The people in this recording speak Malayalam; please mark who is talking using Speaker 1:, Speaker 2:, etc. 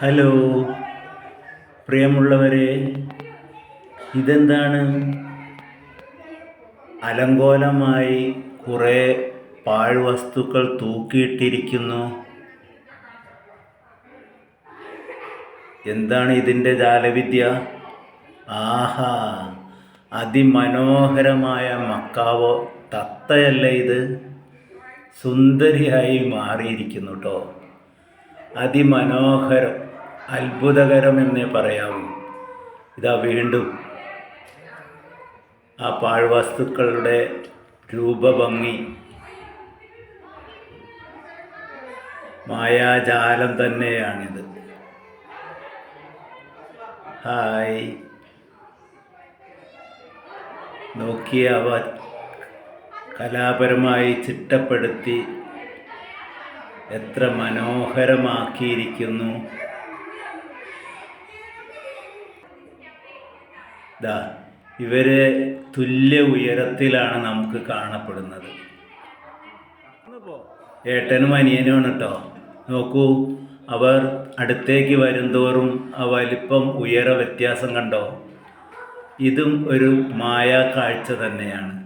Speaker 1: ഹലോ. പ്രിയമുള്ളവരെ ഇതെന്താണ്? അലങ്കോലമായി കുറേ പാഴ്വസ്തുക്കൾ തൂക്കിയിട്ടിരിക്കുന്നു. എന്താണ് ഇതിന്റെ ജാലവിദ്യ? ആഹാ അതിമനോഹരമായ മക്കാവോ തത്തയല്ലേ ഇത്? സുന്ദരിയായി മാറിയിരിക്കുന്നു കേട്ടോ അതിമനോഹരം അത്ഭുതകരം എന്നേ പറയാവൂ. ഇതാ വീണ്ടും ആ പാഴ്വസ്തുക്കളുടെ രൂപഭംഗി. മായാജാലം തന്നെയാണിത്. ഹായ്. നോക്കിയ അവ കലാപരമായി ചിട്ടപ്പെടുത്തി എത്ര മനോഹരമാക്കിയിരിക്കുന്നു. ദാ ഇവരെ തുല്യ ഉയരത്തിലാണ് നമുക്ക് കാണപ്പെടുന്നത്. ഏട്ടനും അനിയനുമാണ് കേട്ടോ. നോക്കൂ അവർ അടുത്തേക്ക് വരുംതോറും ആ വലിപ്പം ഉയര വ്യത്യാസം കണ്ടോ? ഇതും ഒരു മായാ കാഴ്ച തന്നെയാണ്.